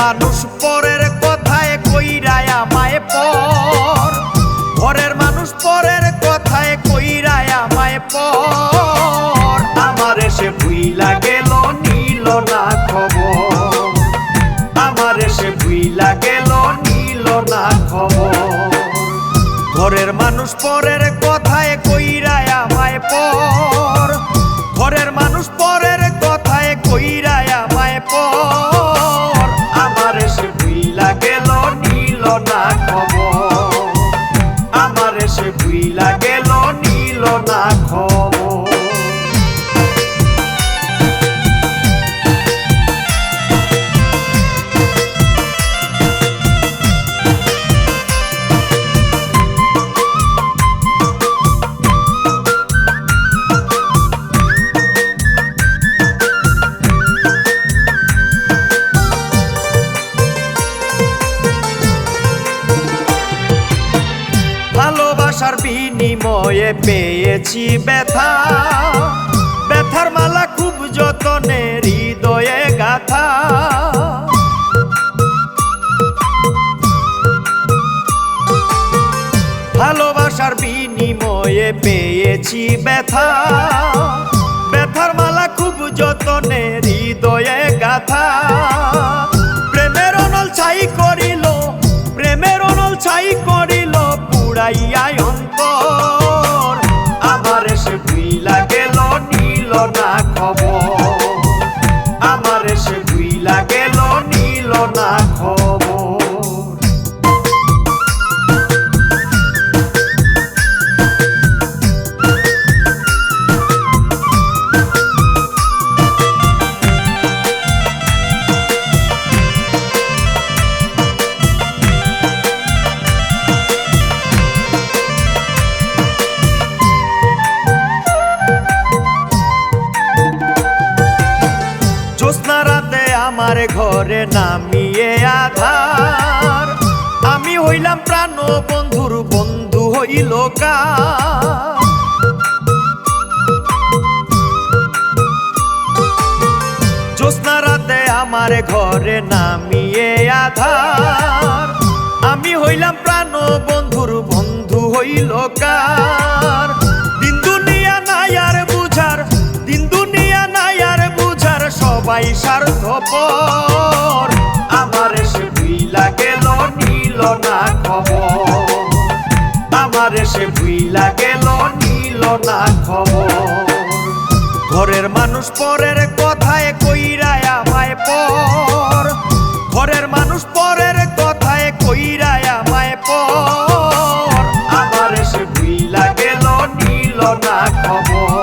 মানুষ পরের কথায় কইরায়া মায়ে পর। ঘরের মানুষ পরের কথায় কইরায়া মায়ে পর। আমার এসে ভুইলা গেল, নিল না খবর। আমার এসে ভুইলা গেল, নিল না খবর। ঘরের মানুষ পরের ভালোবাসার বিনিময়ে পেয়েছি ব্যথা। ব্যথার মালা খুব যতনে হৃদয়ে গাথা। ভালোবাসার বিনিময়ে পেয়েছি ব্যথা। ব্যথার মালা খুব যতনে হৃদয়ে গাথা। অন্তর আবার সে ভুইলা গেল নীল না আমার ঘরে নামিয়ে আধার। আমি হইলাম প্রাণ বন্ধুর বন্ধু হইল কার। জ্যোৎস্না আমার ঘরে নামিয়ে আধার। আমি হইলাম প্রাণ বন্ধুর বন্ধু হইল কার। সবাই স্বার্থপর। আমার সে ভুইলা গেল, নীল না খবর। আমার সে ভুইলা গেল, নীল না খবর। ঘরের মানুষ পরের কথায় কইরায় আমায় পর। ঘরের মানুষ পরের কথায় কইরায় আমায় পর। আমার সে ভুইলা গেল, নীল না খবর।